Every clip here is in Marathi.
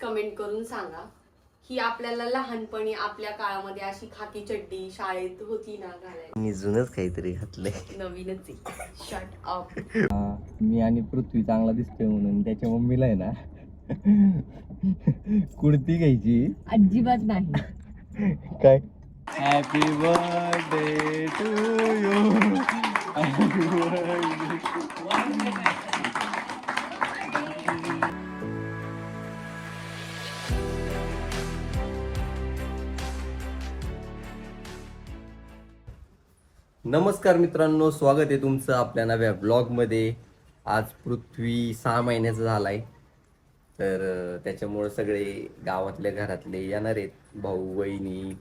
कमेंट करून सांगा. की आपल्याला लहानपणी आपल्या काळामध्ये अशी खाकी चड्डी शाळेत होती ना घालायला? मी जुनच काहीतरी घातलंय. नवीनच आहे. शर्ट अप मी आणि पृथ्वी चांगला दिसतोय म्हणून त्याच्या मम्मीला आहे ना कुर्ती घ्यायची. अजिबात नाही. काय? हॅपी बर्थडे टू यू नमस्कार मित्रांनो स्वागत आहे तुमचं आपल्या नव्या ब्लॉगमध्ये आज पृथ्वी सहा महिन्याचा झाला आहे तर त्याच्यामुळं सगळे गावातल्या घरातले येणार आहेत. भाऊ वहिनी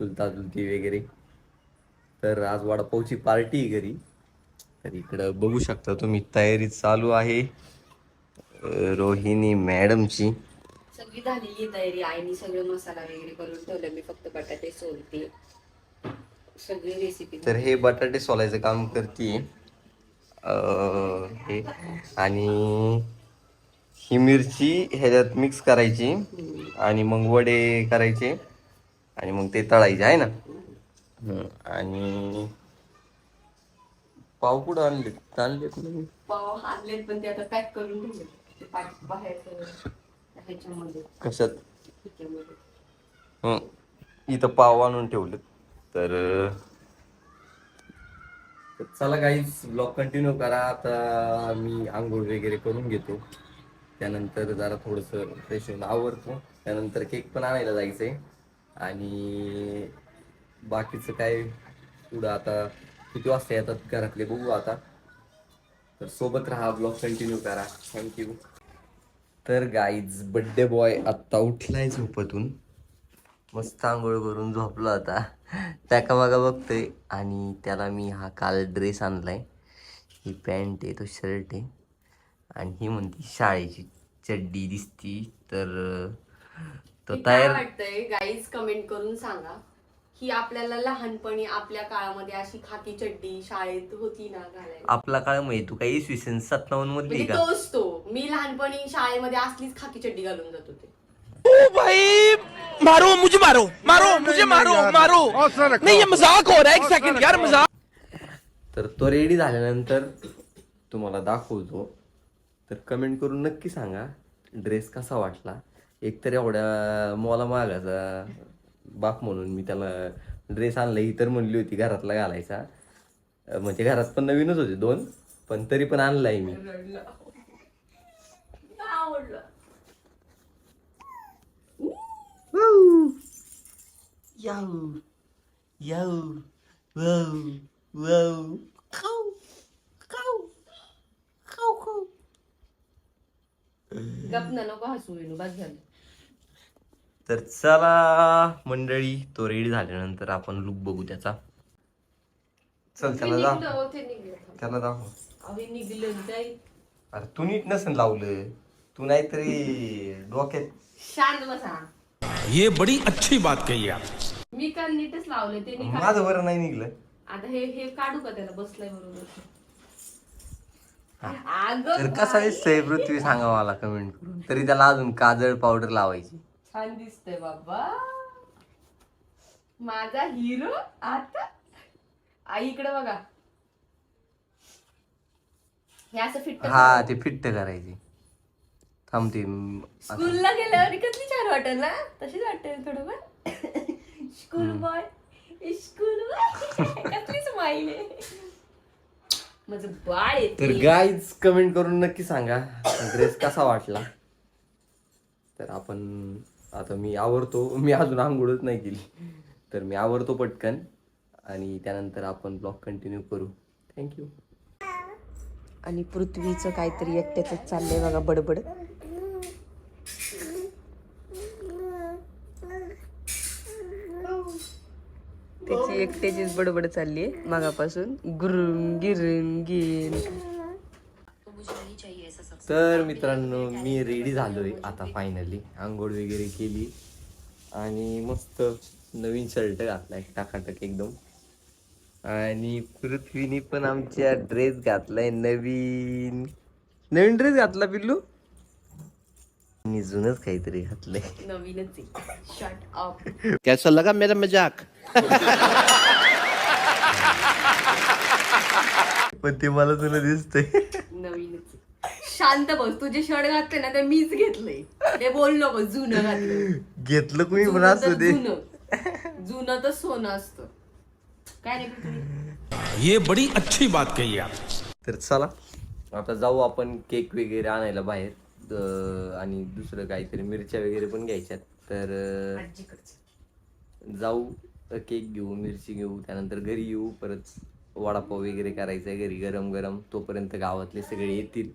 चुलता चुलती वगैरे. तर आज वडापावची पार्टी आहे घरी. तर इकडं बघू शकता तुम्ही तयारी चालू आहे. रोहिणी मॅडमची. सगळी झालेली तयारी. आईने सगळं मसाला वगैरे करून ठेवलं. मी फक्त बटाटे सोलते. सगळी रेसिपी तर हे बटाटे सोलायचं काम करते हे. आणि ही मिरची ह्याच्यात मिक्स करायची आणि मग वडे करायचे आणि मग ते तळायचे आहे ना? आणि पाव कुठं आणले आणले पाव आणलेत पण ते आता पॅक करून ठेवले. ते पॅक बाहेर ह्याच्यामध्ये. कशात? इथं पाव आणून ठेवलेत. तर चला काहीच ब्लॉग कंटिन्यू करा. आता मी आंघोळ वगैरे करून घेतो. त्यानंतर जरा थोडंसं फ्रेश होऊन आवडतो त्यानंतर केक पण आणायला जायचंय. आणि बाकीचं काय पुढं आता किती वाजता येतात घरातले बघू आता. तर सोबत राहा ब्लॉग कंटिन्यू करा. थँक्यू तर गाईज बड्डे बॉय आत्ता उठलाय झोपतून. मस्त आंघोळ करून झोपला होता त्याका मागा बघतोय आणि त्याला मी हा काल ड्रेस आणलाय. ही पॅन्ट आहे तो शर्ट आहे. आणि ही म्हणती शाळेची चड्डी दिसती. तर तो तयार वाटतंय गाईज कमेंट करून सांगा. की आपल्याला लहानपणी आपल्या काळामध्ये अशी खाकी चड्डी शाळेत होती ना घालायला? आपला काळ माहिती तू काही इसवी सन सत्तावन्न मधली म्हणजे का? तोच तो. मी लहानपणी शाळेमध्ये असलीच खाकी चड्डी घालून जात होते. ओ भाई मारो मुझे मारो मारो मुझे मारो मारो। नहीं ये मजाक हो रहा है एक सेकंड यार मजाक। तर तो रेडी झाल्यानंतर तुम्हाला दाखवतो. तर कमेंट करून नक्की सांगा ड्रेस कसा वाटला? एकतर एवढ्या मोला मागाचा बाप म्हणून मी त्याला ड्रेस आणला ही तर म्हणली होती घरातला घालायचा. म्हणजे घरात पण नवीनच होते दोन पण तरी पण आणलाय मी. आवडलं. खाऊ खाऊ गप ना नको हसू येणू बस झालं. तर चला मंडळी तो रेडी झाल्यानंतर आपण लुक बघू त्याचा. चल त्याला जा. निघलं, ते निघलं. त्याला दाखव अहो, हे निघलं जाईल अरे तू नीट नसेल लावलं. तू नाहीतरी डोक्यात शांत बसा. ये बड़ी अच्छी बात कही आप मी काल नीटच लावले ते निघा माझं बरं नाही निघलं. आता हे हे काढू का त्याला? बसलाय बरोबर. तर अगं कसा दिसतंय पृथ्वी सांगा मला कमेंट करून. तरी त्याला अजून काजळ पावडर लावायची. छान दिसतंय बाबा. माझा हिरो आता आई इकडे बघा. हे असं फिट हा ते फिट्ट करायची. थांबते स्कूलला गेल्यावर कसली छान वाटेल ना? तशीच वाटेल थोडं स्कूल बॉय स्कूल बॉय. कसली स्माईल आहे. माझं बाळ तर गाईज कमेंट करून नक्की सांगा. ड्रेस कसा वाटला? तर आपण आता मी आवरतो. मी अजून आंघोळच नाही केली. तर मी आवरतो पटकन. आणि त्यानंतर आपण ब्लॉग कंटिन्यू करू. थँक्यू आणि पृथ्वीचं काहीतरी एकट्याच चाललंय बघा बडबड. त्याची एकट्याचीच बडबड चालली आहे मागापासून. गुरुंग गिरुंग गिन तर मित्रांनो मी रेडी झालोय आता फायनली आंघोळ वगैरे केली. आणि मस्त नवीन शर्ट घातला एक टाकाटक एकदम. आणि पृथ्वीने पण आमच्या ड्रेस घातलाय नवीन. नवीन ड्रेस घातला पिल्लू? मी जुनच काहीतरी घातलंय. नवीनच आहे. शॉर्ट अप कैसा लगा मेरा मजाक पण ते मला तुला दिसतंय. नवीनच आहे. शांत बस. तुझे शर्ट घातले ना ते मीच घेतलंय. ते बोल नको जुनं घातलं घेतलं कुणी? पण जुनं असू तर दे. जुनं. जुनं तर सोनं असतं. काय नाही? ये बड़ी अच्छी बात कही आप। तर चला. आता जाऊ आपण केक वगैरे आणायला बाहेर. आणि दुसरं काहीतरी मिरच्या वगैरे पण घ्यायच्यात. तर जाऊ केक घेऊ मिरची घेऊ त्यानंतर घरी येऊ परत वडापाव वगैरे करायचा आहे घरी गरम गरम तोपर्यंत गावातले सगळे येतील.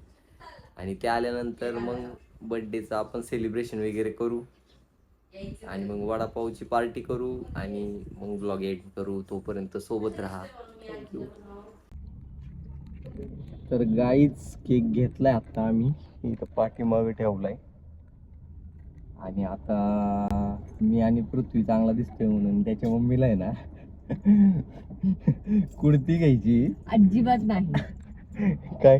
आणि ते आल्यानंतर मग बड्डेचं आपण सेलिब्रेशन वगैरे करू. आणि मग वडापावची पार्टी करू आणि मग ब्लॉग एड करू तोपर्यंत सोबत राहा. थँक्यू तर गाईच केक घेतलाय आता आम्ही. इथं पाठीमागे ठेवलाय. आणि आता मी आणि पृथ्वी चांगला दिसतोय म्हणून त्याच्या मम्मीला आहे ना कुर्ती घ्यायची. अजिबात नाही. काय?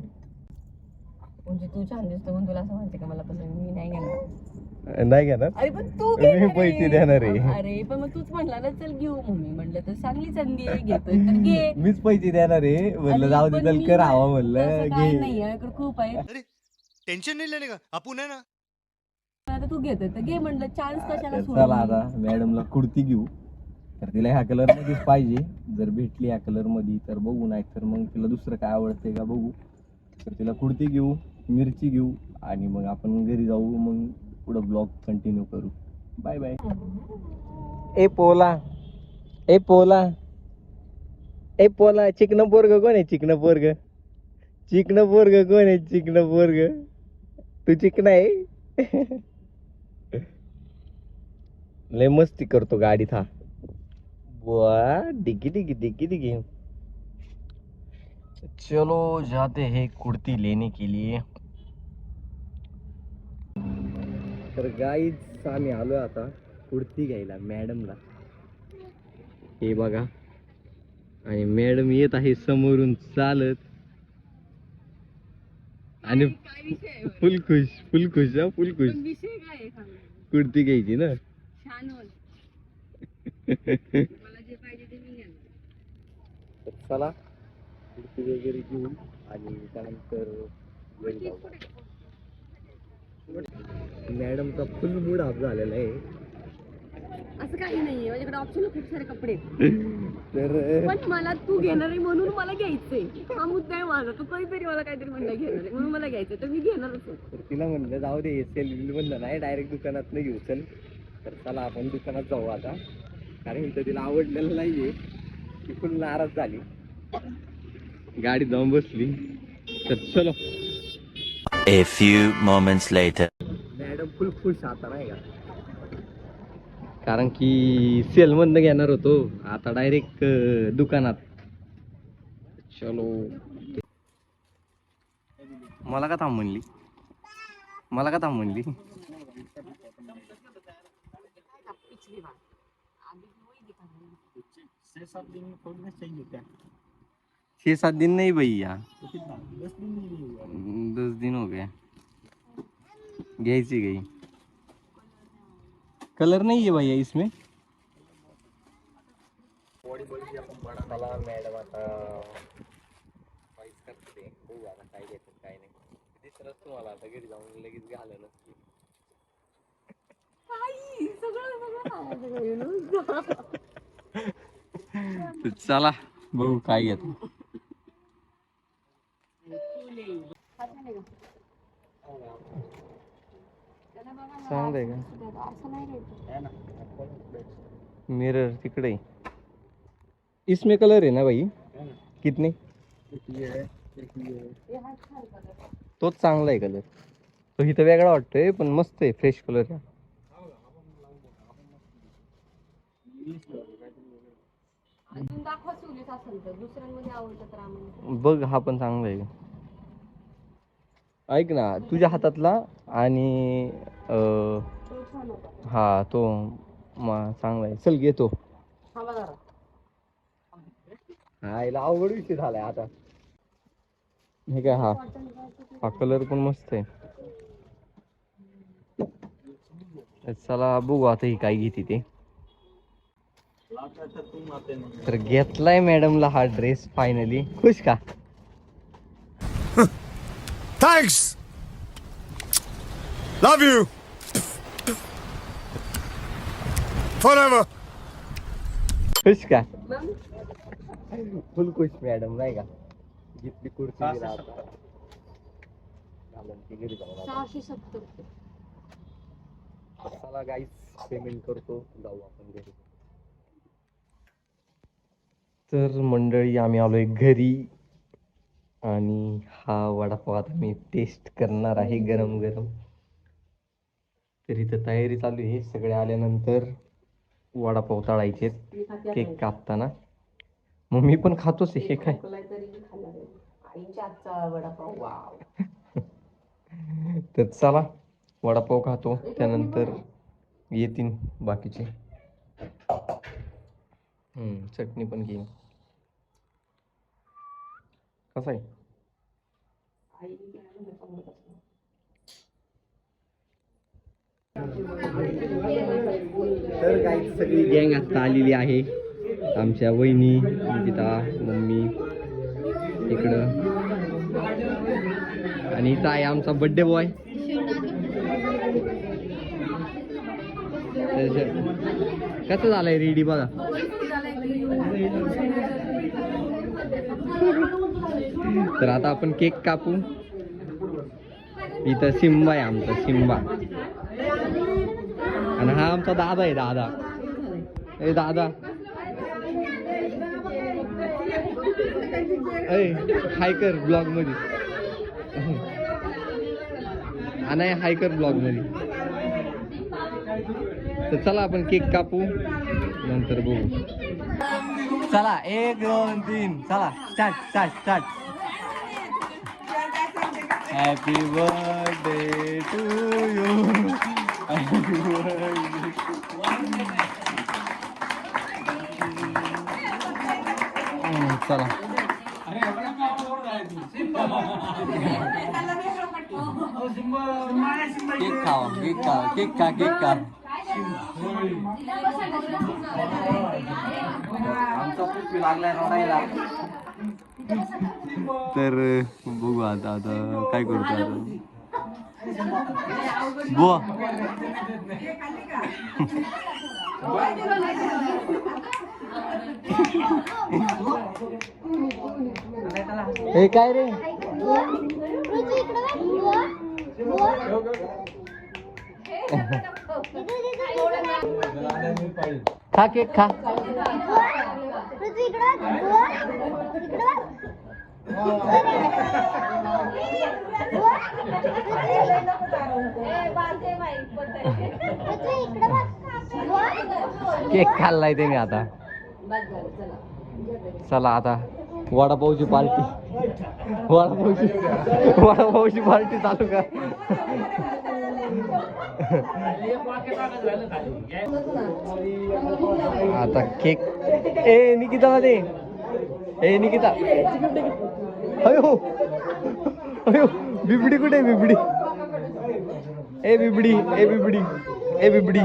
म्हणजे तू छान दिसतो म्हणून तुला असं म्हणते का मला पसंत मी नाही घेणार. नाही घेणार? अरे पण तू मी पैसे. देणार आहे. अरे पण मग तूच म्हणला ना चल घेऊ मग मी म्हणलं तर चांगली संधी आहे घेतोय. तर घे. मीच पैसे देणार आहे. म्हणलं जाऊ दे पण चल कर हवा म्हणलं. घे. नाही खूप आहे टेंशन नहीं लेने का? आपण है ना. आता तू तर घे म्हणलं चान्स कशाला चला आता मॅडमला कुर्ती घेऊ. तर तिला ह्या कलर मध्येच पाहिजे. जर भेटली ह्या कलरमध्ये तर बघू नाही तर मग तिला दुसरं काय आवडतंय का बघू. तर तिला कुर्ती घेऊ मिरची घेऊ आणि मग आपण घरी जाऊ मग पुढं ब्लॉग कंटिन्यू करू. बाय बाय ए पोला ए पोला ए पोला चिकन पोरग कोण आहे? चिकन पोरग. चिकन पोरग कोण आहे? चिकन पोरग. तू चिकन आहे? लय मस्ती करतो गाडीत हा. बुआ डिग्गी डिग्गी डिग्गी डिग्गी चलो जाते हैं कुर्ती लेने के लिए. तर गाईच आम्ही आलोय आता कुर्ती घ्यायला मॅडमला. हे बघा. आणि मॅडम येत आहे समोरून चालत. आणि फुल खुश फुल खुश हा फुल खुश. कुर्ती घ्यायची ना. छान होल मला जे पाहिजे ते मी घेणार. तर चला कुर्ती वगैरे घेऊन आणि त्यानंतर मॅडमचा फुल मूड ऑफ झालेला आहे. असं काही नाहीये. माझ्याकडे ऑप्शन खूप सारे कपडे आहेत. तर पण मला तू घेणार आहे म्हणून मला घ्यायचंय. हा मुद्दा आहे माझा. तू कधीतरी मला काहीतरी म्हणलं घेणार आहे. म्हणून मला घ्यायचंय. तर मी घेणारच आहे. तर तिला म्हणलं जाऊ दे सेल म्हणलं नाही. डायरेक्ट दुकानात नाही घेऊ चल. तर चला आपण दुकानात जाऊ आता. कारण इथं तिला आवडलेलं नाहीये. ती फुल नाराज झाली. गाडीत जाऊन बसली. तर चलो. A few moments later. Madam full खुश आता नाही का? कारण की सेलमधनं घेणार होतो. आता डायरेक्ट दुकानात. चलो. मला का थांब म्हणली? मला का थांब म्हणली? छह सात दिन नहीं भैया दस दिन हो गया. घ्यायची गई कलर नहीं है भैया इसमें? चला मॅडम आता चॉईस करते बघू आता काय घ्यायचं काय नाही. दिसलंच तुम्हाला आता घरी जाऊन लगेच घालं नसते आई, सगळं सगळं सांगायचं. चला बघू काय घेतो चांगलं आहे का असं नाही घ्यायचं. मिरर तिकडे. इसमें कलर है ना भाई कितने? तोच चांगला आहे कलर तो इथं वेगळा वाटतोय पण मस्त आहे फ्रेश कलर आहे. बघ हा पण चांगला आहे. ऐक ना तुझ्या हातातला आणि हा तो मा- चांगला आहे. चल घेतो. हा याला अवघड विषय झालाय आता. हे काय हा हा कलर पण मस्त आहे. चला बघू आता ही काय घेते ते. तर घेतलाय मॅडमला हा ड्रेस फायनली खुश का? थँक्स लव यू एव्हर खुश का फुल खुश मॅडम नाही का घेतली कुर्ती दिला आता. घालून ती घरी जाऊ आता. सहाशे सत्तर चला गाईस पेमेंट करतो जाऊ आपण घरी तर मंडळी आम्ही आलोय घरी. आणि हा वडापाव आता मी टेस्ट करणार आहे गरम गरम तर इथं तयारी चालू आहे सगळे आल्यानंतर. वडापाव तळायचे केक कापताना. मग मी पण खातोच हे काय? तर चला वडापाव खातो. त्यानंतर येतील बाकीचे. हम्म, चटणी पण घेईन. कसा आहे? तर काही सगळी गँग आता आलेली आहे. आमच्या वहिनी निकिता मम्मी इकडं. आणि इथं आहे आमचा बड्डे बॉय कसं झालंय रेडी बघा. तर आता आपण केक कापू. इथं सिम्बा आहे आमचा सिम्बा आणि हा आमचा दादा आहे दादा. ए दादा. ऐ हाय कर ब्लॉगमध्ये आणि हाय कर ब्लॉगमध्ये तर चला आपण केक कापू. नंतर बघू. चला एक दोन तीन. चला start start start happy birthday to you चला. केक खावा केक खा केक खा केक खा. आमचा पृथ्वी लागलाय रडायला तर बघू आता आता काय करतो आता? बुवा हे काय रे? खा केक खा. केक खाल्लाय त्याने आता. चला आता वडापावची पार्टी. वडापावची वडापावची पार्टी चालू का आता केक ए निकिता मध्ये. ए निकिता. अयो. अयो बिबडी कुठे बिबडी? ए बिबडी ए बिबडी ए बिबडी.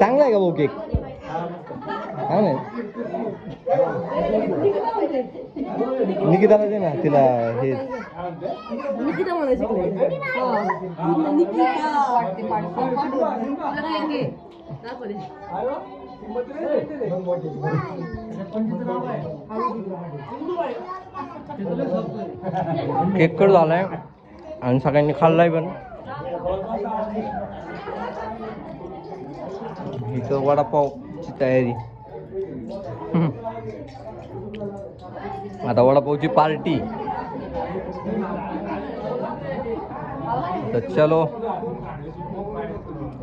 चांगला आहे का भाऊ केक? हा ना निकिताला दे ना तिला हे. निकिता मला शिकले निकिता. वाटते. केक कट झालाय. आणि सगळ्यांनी खाल्लाय पण. इथं वडापावची तयारी. आता वडापावची पार्टी. तर चलो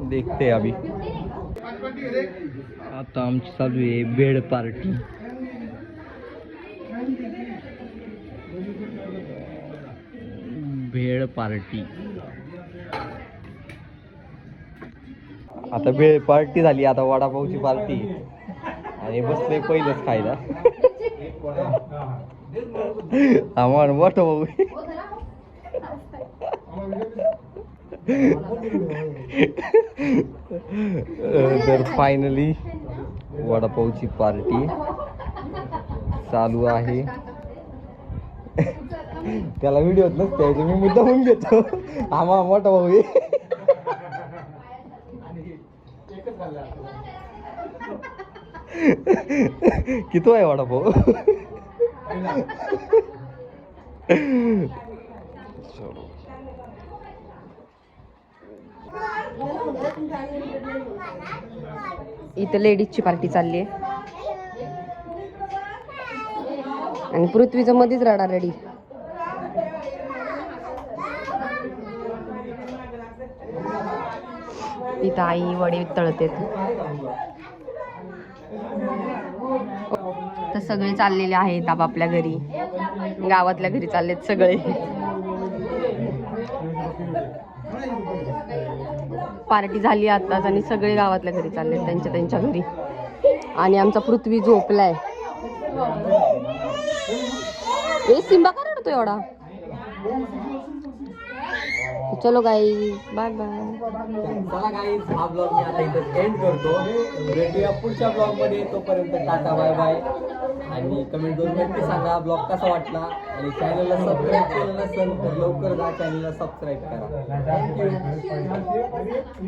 देखते अभी. आता आमची चालू आहे बेड पार्टी. भेळ पार्टी. आता भेळ पार्टी झाली आता वडापावची पार्टी. आणि बसले पहिलंच खायला. आम्हाला मोठं भाऊ तर फायनली वडापावची पार्टी चालू आहे. त्याला व्हिडिओत नसते मी मुद्दा होऊन घेतो. आम्हा मोठा भाऊ किती आहे वडापाव? इथं लेडीजची पार्टी चालली आहे. आणि पृथ्वीचं मध्येच रडा रेडी इथं आई वडे तळतेत. तर सगळे चाललेले आहेत आपापल्या घरी. गावातल्या घरी चाललेत सगळे. पार्टी झाली आताच आणि सगळे गावातल्या घरी चालले त्यांच्या त्यांच्या घरी. आणि आमचा पृथ्वी झोपलाय. ए सिंबा का रडतो एवढा? चलो गाईज बाय बाय चला गाईज हा ब्लॉग मी आता इथं एंड करतो. भेटूया पुढच्या ब्लॉगमध्ये. तोपर्यंत टाटा बाय बाय आणि कमेंट करून नक्की सांगा ब्लॉग कसा वाटला. आणि चॅनलला सबस्क्राईब केलं नसेल तर लवकर जा चॅनलला सबस्क्राईब करा. थँक्यू